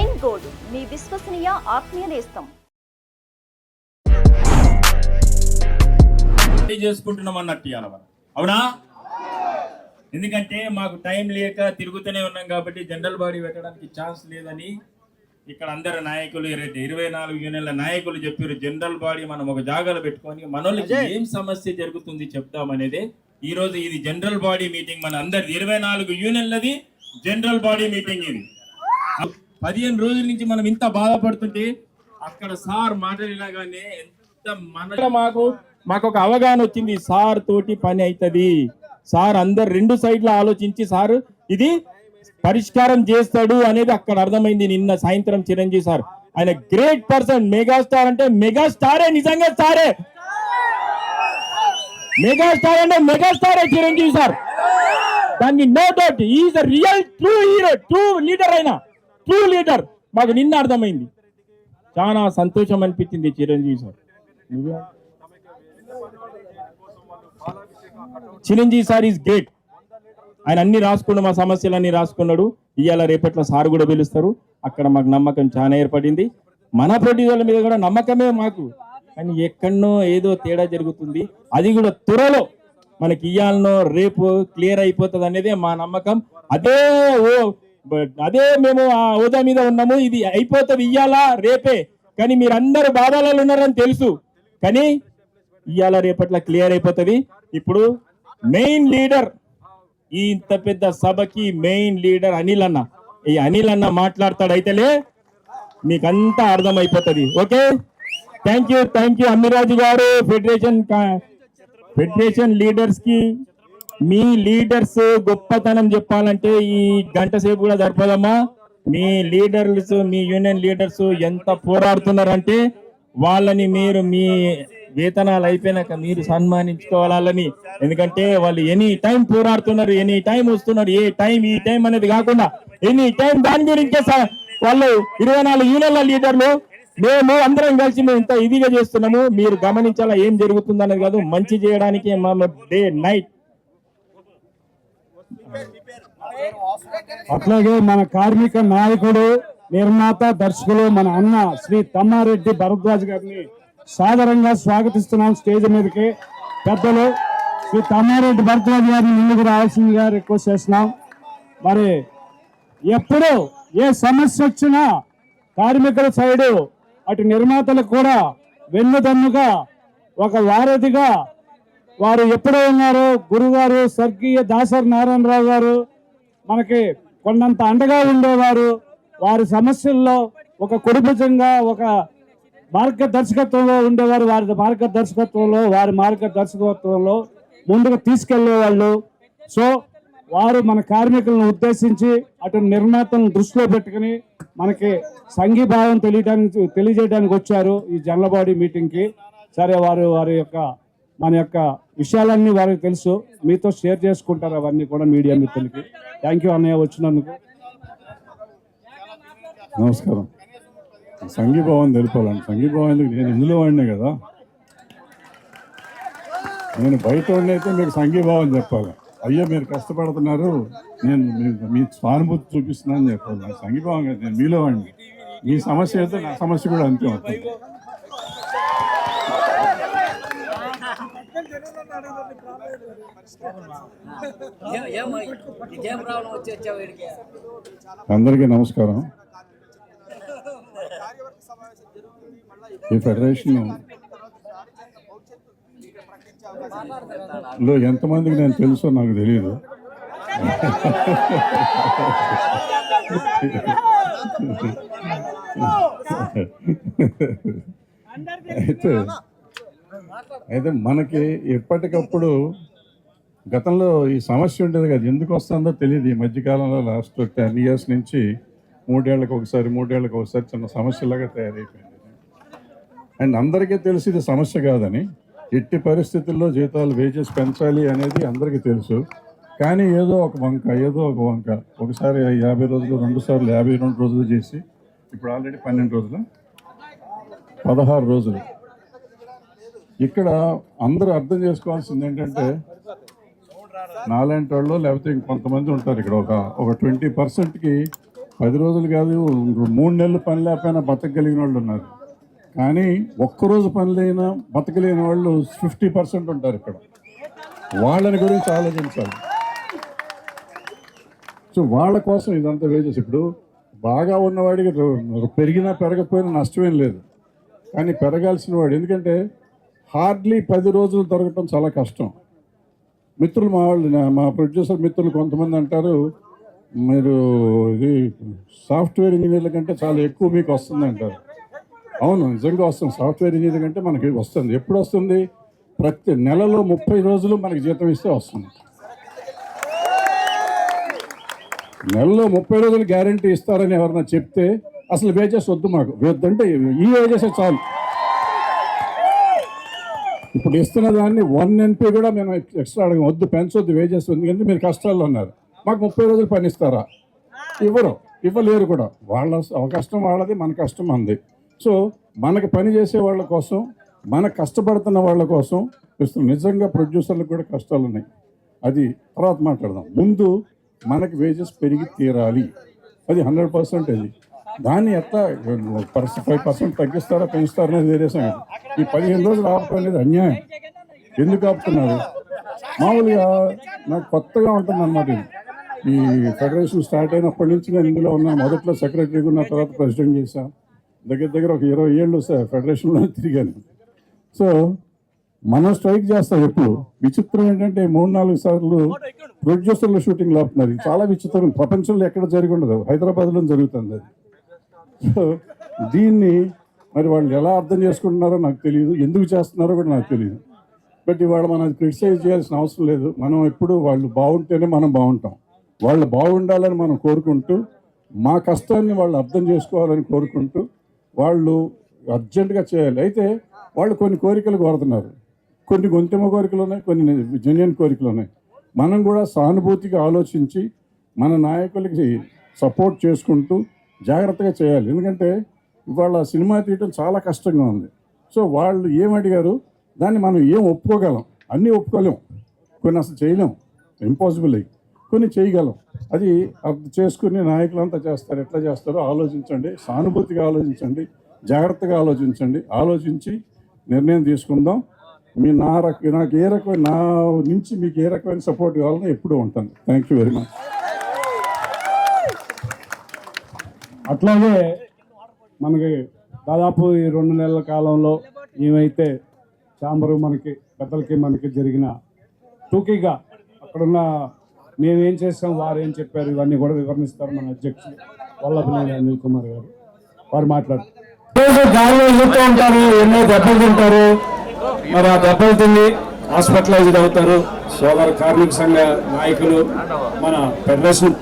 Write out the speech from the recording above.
ఎన్ gold మీ విశ్వసనీయ ఆత్మీయ నేస్తం. చేసుకుంటున్నాం అన్నట్టు అవునా? ఎందుకంటే మాకు టైం లేక తిరుగుతూనే ఉన్నాం కాబట్టి జనరల్ బాడీ పెట్టడానికి ఛాన్స్ లేదని ఇక్కడ అందరు నాయకులు ఇర- ఇరవై నాలుగు యూనియన్ల నాయకులు చెప్పారు. జనరల్ బాడీ మనం ఒక జాగాలో పెట్టుకొని మనోళ్ళకి ఏం సమస్య జరుగుతుంది చెప్తామనేదే ఈ రోజు ఇది జనరల్ బాడీ మీటింగ్ మన అందరి ఇరవై నాలుగు యూనియన్లది జనరల్ బాడీ మీటింగ్ ఇది. పదిహేను రోజుల నుంచి మనం ఇంత బాధపడుతుంటే అక్కడ సార్ మాట్లాడినాగానే ఎంత మన మాకు మాకు ఒక అవగాహన వచ్చింది. సార్ తోటి పని అవుతుంది సార్ అందరు రెండు సైడ్ల ఆలోచించి సార్ ఇది పరిష్కారం చేస్తాడు అనేది అక్కడ అర్థమైంది నిన్న సాయంత్రం చిరంజీవి సార్. ఆయన గ్రేట్ పర్సన్ మెగాస్టార్ అంటే మెగాస్టారే నిజంగా స్టారే మెగాస్టార్ అంటే మెగాస్టారే చిరంజీవి సార్. దాన్ని no doubt is real true hero true leader అయినా. ట్రూ లీడర్ మాకు నిన్న అర్థమైంది. చాలా సంతోషం అనిపించింది Chiranjeevi sir. Chiranjeevi sir is great ఆయన అన్ని రాసుకున్నాడు మా సమస్యలన్నీ రాసుకున్నాడు. ఇవాళ రేపట్లో సార్ కూడా పిలుస్తారు. అక్కడ మాకు నమ్మకం చాలా ఏర్పడింది. మన ప్రొడ్యూసర్ల మీద కూడా నమ్మకమే మాకు. కానీ ఎక్కడనో ఏదో తేడా జరుగుతుంది. అది కూడా త్వరలో మనకి ఇయ్యాలనో రేపు క్లియర్ అయిపోతుంది అనేదే మా నమ్మకం. అదే ఓ బట్ అదే మేము ఆ హోదా మీద ఉన్నాము. ఇది అయిపోతుంది ఇయ్యాలా రేపే. కానీ మీరందరూ బాధలలో ఉన్నారని తెలుసు. కానీ ఇవాళ రేపట్ల క్లియర్ అయిపోతుంది. ఇప్పుడు మెయిన్ లీడర్ ఈ ఇంత పెద్ద సభకి మెయిన్ లీడర్ అనిల్ అన్న. ఈ అనిల్ అన్న మాట్లాడతాడు అయితేలే మీకంతా అర్థమైపోతుంది. Okay? Thank you thank you Ammiraju garu federation కా- ఫెడరేషన్ లీడర్స్కి మీ లీడర్స్ గొప్పతనం చెప్పాలంటే ఈ గంట సేపు కూడా సరిపోదమ్మా. మీ లీడర్స్ మీ యూనియన్ లీడర్స్ ఎంత పోరాడుతున్నారంటే వాళ్ళని మీరు మీ వేతనాలు అయిపోయినాక మీరు సన్మానించుకోవాలని. ఎందుకంటే వాళ్ళు ఎనీ టైం పోరాడుతున్నారు ఎనీ టైం వస్తున్నారు. ఏ టైం ఈ టైం అనేది కాకుండా ఎనీ టైం దాని గురించే వాళ్ళు ఇరవై నాలుగు యూనియన్ల లీడర్లు మేము అందరం కలిసి మేము ఇంత ఇదిగా చేస్తున్నాము. మీరు గమనించాలా ఏం జరుగుతుంది అనేది కాదు మంచి చేయడానికి మా డే నైట్ అట్లాగే మన కార్మిక నాయకుడు నిర్మాత దర్శకులు మన అన్న శ్రీ తమ్మారెడ్డి భరద్వాజ్ గారిని సాదరంగా స్వాగతిస్తున్నాం స్టేజ్ మీదకి. పెద్దలు శ్రీ తమ్మారెడ్డి భరద్వాజ్ గారిని ముందుకు రావాల్సిందిగా రిక్వెస్ట్ చేస్తున్నాం. మరి ఎప్పుడు ఏ సమస్య వచ్చినా కార్మికుల సైడు అటు నిర్మాతలకు కూడా వెన్నుదన్నుగా ఒక వారధిగా వారు ఎప్పుడో ఉన్నారో గురుగారు స్వర్గీయ దాసరి నారాయణరావు గారు మనకి కొండంత అండగా ఉండేవారు. వారి సమస్యల్లో ఒక కుడిభుజంగా ఒక మార్గదర్శకత్వంలో ఉండేవారు. వారి మార్గదర్శకత్వంలో వారి మార్గదర్శకత్వంలో ముందుకు తీసుకెళ్ళేవాళ్ళు. సో వారు మన కార్మికులను ఉద్దేశించి అటు నిర్మాతలను దృష్టిలో పెట్టుకుని మనకి సంఘీభావం తెలియడానికి తెలియజేయడానికి వచ్చారు ఈ జనరల్ మీటింగ్కి. సరే వారు వారి యొక్క మన యొక్క విషయాలన్నీ వారికి తెలుసు. మీతో షేర్ చేసుకుంటారు అవన్నీ కూడా మీడియా మిత్రులకి. థ్యాంక్ యూ అన్నయ్య వచ్చినందుకు. నమస్కారం. సంఘీభావం తెలుపాలండి. సంఘీభావం ఎందుకు? నేను ఇందులో వాడినే కదా. నేను బయట వాడిని అయితే మీకు సంఘీభావం చెప్పాలి. అయ్యో మీరు కష్టపడుతున్నారు. నేను మీ- మీ సానుభూతి చూపిస్తున్నాను చెప్పాలి. నాకు సంఘీభావం కదా. నేను మీలో వాడిని. మీ సమస్య అయితే నా సమస్య కూడా అంతే అవుతుంది ఏం- ఏం- ఇదేం ప్రాబ్లం వచ్చి వచ్చావు వీడికి అందరికీ నమస్కారం. ఈ ఫెడరేషన్లో ఎంతమందికి నేను తెలుసో నాకు తెలియదు అయితే అయితే మనకి ఎప్పటికప్పుడు గతంలో ఈ సమస్య ఉండేది కదా. ఎందుకు వస్తుందో తెలియదు. ఈ మధ్యకాలంలో లాస్ట్ టెన్ ఇయర్స్ నుంచి మూడేళ్ళకు ఒకసారి మూడేళ్ళకు ఒకసారి చిన్న సమస్యలాగా తయారైపోయింది. అండ్ అందరికీ తెలిసి ఇది సమస్య కాదని. ఎట్టి పరిస్థితుల్లో జీతాలు వేజెస్ పెంచాలి అనేది అందరికీ తెలుసు. కానీ ఏదో ఒక వంక ఏదో ఒక వంక. ఒకసారి యాభై రోజులు రెండు సార్లు యాభై రెండు రోజులు చేసి ఇప్పుడు ఆల్రెడీ పన్నెండు రోజులు. పదహారు రోజులు. ఇక్కడ అందరూ అర్థం చేసుకోవాల్సింది ఏంటంటే నాలాంటి వాళ్ళు లేకపోతే ఇంకొంతమంది ఉంటారు ఇక్కడ. ఒక ఒక ట్వంటీ పర్సెంట్కి పది రోజులు కాదు మూడు నెలలు పని లేకపోయినా బతకగలిగిన వాళ్ళు ఉన్నారు. కానీ ఒక్కరోజు పని లేనా బతకలేని వాళ్ళు ఫిఫ్టీ పర్సెంట్ ఉంటారు ఇక్కడ. వాళ్ళని గురించి ఆలోచించాలి. సో వాళ్ళ కోసం ఇదంతా వేజెస్ ఇప్పుడు బాగా ఉన్నవాడికి పెరిగినా పెరగకపోయినా నష్టమేం లేదు. కానీ పెరగాల్సిన వాడు ఎందుకంటే హార్డ్లీ పది రోజులు దొరకటం చాలా కష్టం. మిత్రులు మా వాళ్ళు మా ప్రొడ్యూసర్ మిత్రులు కొంతమంది అంటారు మీరు ఇది సాఫ్ట్వేర్ ఇంజనీర్ల కంటే చాలా ఎక్కువ మీకు వస్తుంది అంటారు. అవును నిజంగా వస్తుంది. సాఫ్ట్వేర్ ఇంజనీర్ కంటే మనకి వస్తుంది. ఎప్పుడు వస్తుంది? ప్రతి నెలలో ముప్పై రోజులు మనకి జీతం ఇస్తే వస్తుంది. నెలలో ముప్పై రోజులు గ్యారంటీ ఇస్తారని ఎవరన్నా చెప్తే అసలు వేజెస్ వద్దు మాకు. వద్దంటే ఈ వేజెస్ చాలు. ఇప్పుడు ఇస్తున్న దాన్ని వన్ ఎన్పీ కూడా మేము ఎక్స్ట్రా అడగం. వద్దు పెంచొద్దు వేజెస్ ఎందుకంటే మీరు కష్టాల్లో ఉన్నారు. మాకు ముప్పై రోజులు పని ఇస్తారా? ఇవ్వరు ఇవ్వలేరు కూడా. వాళ్ళ కష్టం వాళ్ళది మన కష్టం అంది సో మనకి పని చేసే వాళ్ళ కోసం మన కష్టపడుతున్న వాళ్ళ కోసం ఇస్తున్న నిజంగా ప్రొడ్యూసర్లకు కూడా కష్టాలు ఉన్నాయి. అది తర్వాత మాట్లాడదాం. ముందు మనకి వేజెస్ పెరిగి తీరాలి. అది హండ్రెడ్ పర్సెంట్ అది దాన్ని ఎట్లా ఫైవ్ పర్సెంట్ తగ్గిస్తారా పెంచుతారా అనేది వేరే సంగతి. ఈ పదిహేను రోజులు ఆపడం అన్యాయం. ఎందుకు ఆపుతున్నారు? మామూలుగా నాకు కొత్తగా ఉంటుంది అన్నమాట ఈ ఫెడరేషన్ స్టార్ట్ అయినప్పటి నుంచి నేను ఇందులో ఉన్నాను. మొదట్లో సెక్రటరీగా ఉన్న తర్వాత ప్రెసిడెంట్ చేశాను. దగ్గర దగ్గర ఒక ఇరవై ఏళ్ళు సార్ ఫెడరేషన్లో తిరిగాను. సో మనం స్ట్రైక్ చేస్తాం ఎప్పుడు. విచిత్రం ఏంటంటే మూడు నాలుగు సార్లు ప్రొడ్యూసర్లు షూటింగ్ ఆపుతున్నారు. చాలా విచిత్రం. ప్రపంచంలో ఎక్కడ జరిగి ఉండదు. హైదరాబాద్లో జరుగుతుంది అది. సో దీన్ని మరి వాళ్ళు ఎలా అర్థం చేసుకుంటున్నారో నాకు తెలియదు. ఎందుకు చేస్తున్నారో కూడా నాకు తెలియదు. బట్ ఇవాళ మనం క్రిటిసైజ్ చేయాల్సిన అవసరం లేదు. మనం ఎప్పుడు వాళ్ళు బాగుంటేనే మనం బాగుంటాం. వాళ్ళు బాగుండాలని మనం కోరుకుంటూ మా కష్టాన్ని వాళ్ళు అర్థం చేసుకోవాలని కోరుకుంటూ వాళ్ళు అర్జెంటుగా చేయాలి. అయితే వాళ్ళు కొన్ని కోరికలు కోరుతున్నారు. కొన్ని గొంతెమ్మ కోరికలు ఉన్నాయి కొన్ని జెన్యున్ కోరికలు ఉన్నాయి. మనం కూడా సానుభూతిగా ఆలోచించి మన నాయకులకి సపోర్ట్ చేసుకుంటూ జాగ్రత్తగా చేయాలి. ఎందుకంటే ఇవాళ సినిమా తీయటం చాలా కష్టంగా ఉంది. సో వాళ్ళు ఏమడిగారు దాన్ని మనం ఏం ఒప్పుకోగలం? అన్నీ ఒప్పుకోలేం. కొన్ని అసలు చేయలేం. ఇంపాసిబుల్ అయ్యి కొన్ని చేయగలం. అది అర్థం చేసుకుని నాయకులంతా చేస్తారు. ఎట్లా చేస్తారో ఆలోచించండి. సానుభూతిగా ఆలోచించండి. జాగ్రత్తగా ఆలోచించండి. ఆలోచించి నిర్ణయం తీసుకుందాం. మీ నా రక నాకు ఏ రకమైన నా నుంచి మీకు ఏ రకమైన సపోర్ట్ కావాలన్నా ఎప్పుడూ ఉంటాను. థ్యాంక్ యూ వెరీ మచ్ అట్లాగే మనకి దాదాపు ఈ రెండు నెలల కాలంలో ఏమైతే చాంబరు మనకి పెద్దలకి మనకి జరిగిన టూకీగా అక్కడున్న మేమేం చేస్తాం వారు ఏం చెప్పారు ఇవన్నీ కూడా వివరణిస్తారు మన అధ్యక్షులు వల్లభనేని అనిల్ కుమార్ గారు. వారు మాట్లాడు గాలిలో ఎగురుతూ ఉంటారు ఎన్నో దెబ్బలు తింటారు. మరి ఆ దెబ్బలు తిని హాస్పిటలైజ్డ్ అవుతారు. సోదర కార్మిక సంఘ నాయకులు మన ఫెడరేషన్